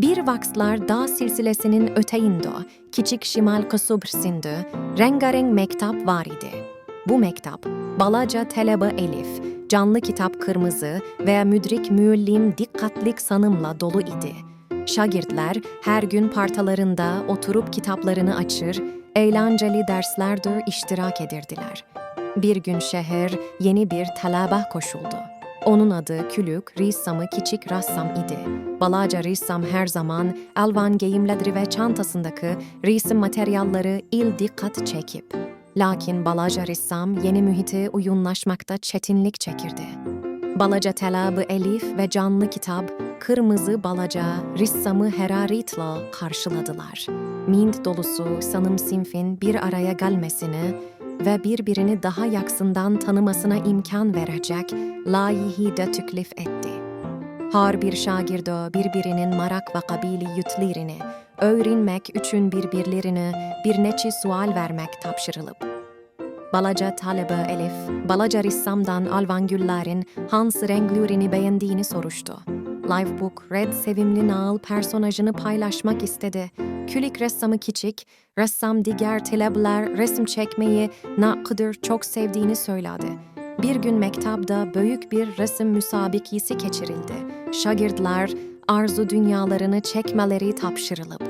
Bir vakslar dağ silsilesinin öteyinde, küçük şimal kısıbrsinde rengarenk mektap var idi. Bu mektap, Balaca Telebe Elif, canlı kitap kırmızı ve müdrik müellim dikkatlik sanımla dolu idi. Şagirdler her gün partalarında oturup kitaplarını açır, eğlenceli derslerde iştirak edirdiler. Bir gün şehir yeni bir talaba koşuldu. Onun adı Külük Rissam'ı Küçük Rassam idi. Balaca Rissam her zaman alvan giyimleri ve çantasındaki resim materyalleri il dikkat çekip. Lakin Balaca Rissam yeni mühite uyumlaşmakta çetinlik çekirdi. Balaca telabı Elif ve canlı kitap Kırmızı Balaca Rissam'ı heraretle karşıladılar. Mind dolusu sanım sinfin bir araya gelmesini ve birbirini daha yaksından tanımasına imkan verecek layihi de tüklif etti. Har bir şagirdo birbirinin marak ve kabili yütlerini öğrenmek için birbirlerine bir neçe sual vermek tapşırılıp. Balaca talebe Elif, Balaca ressamdan Alvan Güller'in Hans renklerini beğendiğini soruştu. Livebook, Red sevimli Nail personajını paylaşmak istedi. Külik ressamı küçük, ressam diğer talebler resim çekmeyi ne kadar çok sevdiğini söyledi. Bir gün mektapta büyük bir resim müsabakası geçirildi. Şagirdler arzu dünyalarını çekmeleri tapşırılıp.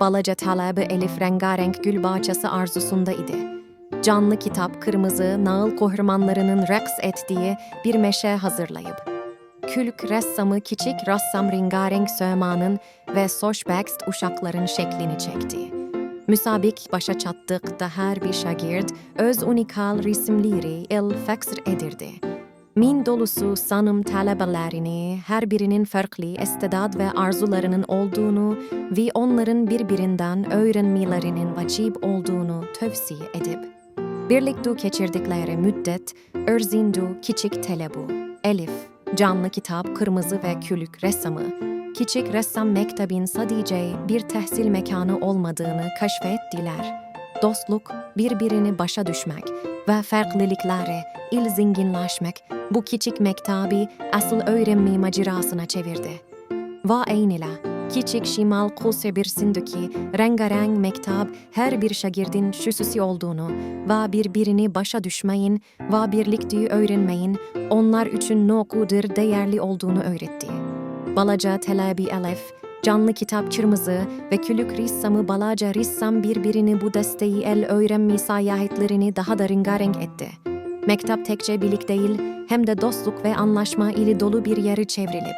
Balaca talebe Elif rengarenk gül bahçesi arzusunda idi. Canlı kitap kırmızı Nail kahramanlarının reks ettiği bir meşe hazırlayıp Külk ressamı küçük ressam rengarenk söğmanın ve Soşbekst uşakların şeklini çekti. Müsabik başa çattıkta her bir şagird öz unikal resimleri il feksir edirdi. Min dolusu sanım talebelerini her birinin farklı istedat ve arzularının olduğunu ve onların birbirinden öğrenmelerinin vacip olduğunu tövsiye edip, birlikte geçirdikleri müddet örzindu küçük telebu, Elif, canlı kitap kırmızı ve külük ressamı, küçük ressam mektebin sadece bir tehsil mekanı olmadığını keşfettiler. Dostluk, birbirini başa düşmek ve farklılıkları il zenginleşmek bu küçük mektabi asıl öğrenme macerasına çevirdi. Va eynila, küçük şimal Kulsebirsindeki rengarenk mektap her bir şagirdin şüsüsü olduğunu ve birbirini başa düşmeyin ve birlikte öğrenmeyin onlar için ne kadar değerli olduğunu öğretti. Balaca Telabi Elef, canlı kitap kırmızı ve külük ressamı Balaca ressam birbirini bu desteği el öğrenme seyahatlerini daha da rengarenk etti. Mektap tekçe birlik değil, hem de dostluk ve anlaşma ile dolu bir yeri çevrilip,